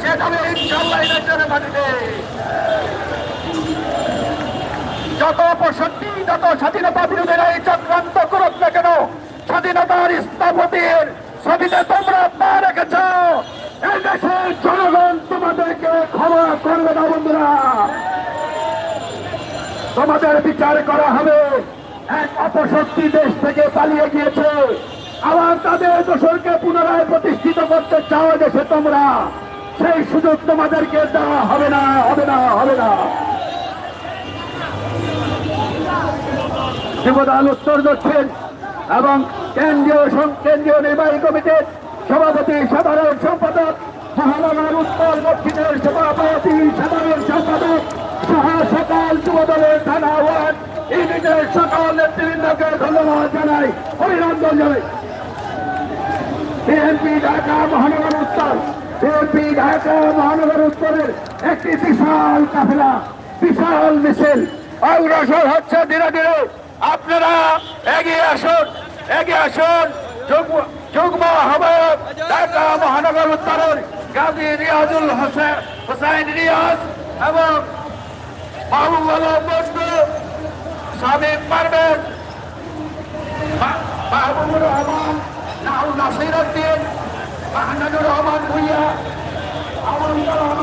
এই মাটিতে যত অপশক্তি যত স্বাধীনতা বিরোধীরা এই চক্রান্ত করুক না কেন স্বাধীনতার স্থপতির ছবিতে তোমরা পা রেখেছ জনগণ তোমাদেরকে ক্ষমা করবে না বন্ধুরা তোমাদের বিচার করা হবে। এক অপশক্তি দেশ থেকে পালিয়ে গিয়েছে। আবার তাদের দোষরকে পুনরায় প্রতিষ্ঠিত করতে চাও দেশে তোমরা। সেই সুযোগ তোমাদেরকে দেওয়া হবে না হবে না হবে না। যুবদল উত্তর দক্ষিণ এবং কেন্দ্রীয় কেন্দ্রীয় নির্বাহী কমিটির সভাপতি, সাধারণ সম্পাদক, মহানগর উত্তর দক্ষিণের সভাপতি, সাধারণ সম্পাদক সহ সকল যুবদলের থানা ওয়ার্ড, ইউনিটের সকল নেতৃবৃন্দকে ধন্যবাদ জানাই, অভিনন্দন জানাই। বিএনপি, ঢাকা, মহানগর উত্তর। বিএনপি, ঢাকা মহানগর উত্তরের একটি বিশাল কাফেলা, বিশাল মিছিল। অগ্রসর হচ্ছে ধীরে ধীরে। আপনারা এগিয়ে আসুন এগিয়ে আসুন। যুগ্ম- আহ্বায়ক ঢাকা মহানগর উত্তরের গাজী রিয়াজুল হোসেন হোসাইন রিয়াজ এবং মাহবুব আলম বন্ধু সামিম পারবেন মা- মাহবুবুর রহমান নাসির উদ্দিন মাহনাজুর রহমান ভুইয়া। আমন্ত্রণ রহমান